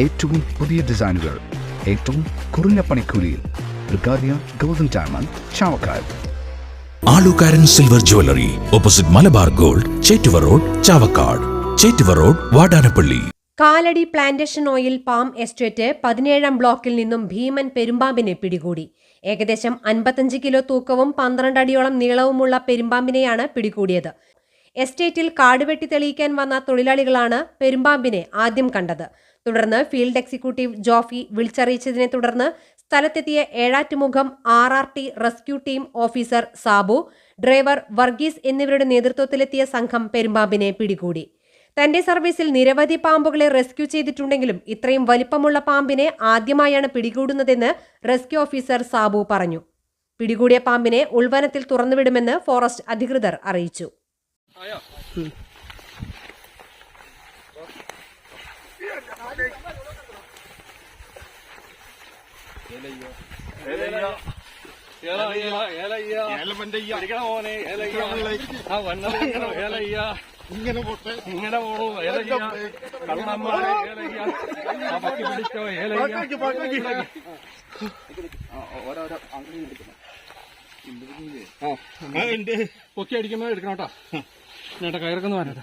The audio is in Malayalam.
ഏറ്റവും പുതിയ ഡിസൈനുകൾ ഏറ്റവും കുറഞ്ഞ പണിക്കൂലിയിൽ golden diamond Alukkaran silver jewellery opposite Malabar gold Chettuva road Chavakkad. Chettuva road Vadanappally. Kalady plantation oil palm estate പതിനേഴാം ബ്ലോക്കിൽ നിന്നും ഭീമൻ പെരുമ്പാമ്പിനെ പിടികൂടി. ഏകദേശം അൻപത്തഞ്ച് കിലോ തൂക്കവും പന്ത്രണ്ട് അടിയോളം നീളവുമുള്ള പെരുമ്പാമ്പിനെയാണ് പിടികൂടിയത്. എസ്റ്റേറ്റിൽ കാടുവെട്ടി തെളിയിക്കാൻ വന്ന തൊഴിലാളികളാണ് പെരുമ്പാമ്പിനെ ആദ്യം കണ്ടത്. തുടർന്ന് ഫീൽഡ് എക്സിക്യൂട്ടീവ് ജോഫി വിളിച്ചറിയിച്ചതിനെ തുടർന്ന് സ്ഥലത്തെത്തിയ Ezhattumukham R R T rescue team officer Sabu driver Varghese എന്നിവരുടെ നേതൃത്വത്തിലെത്തിയ സംഘം പെരുമ്പാമ്പിനെ പിടികൂടി. തന്റെ സർവീസിൽ നിരവധി പാമ്പുകളെ റെസ്ക്യൂ ചെയ്തിട്ടുണ്ടെങ്കിലും ഇത്രയും വലിപ്പമുള്ള പാമ്പിനെ ആദ്യമായാണ് പിടികൂടുന്നതെന്ന് റെസ്ക്യൂ ഓഫീസർ സാബു പറഞ്ഞു. പിടികൂടിയ പാമ്പിനെ ഉൾവനത്തിൽ തുറന്നുവിടുമെന്ന് ഫോറസ്റ്റ് അധികൃതർ അറിയിച്ചു. ഇങ്ങനെ പോട്ടെ ഇങ്ങനെ പോണു ഏലയ്യ കള്ളന്മാരെ ഏലയ്യ പക്കി പിടിച്ചോ ഏലയ്യ പൊക്കി അടിക്കുമ്പോ എടുക്കണം കേട്ടോ കയറക്കെന്ന് പറഞ്ഞത്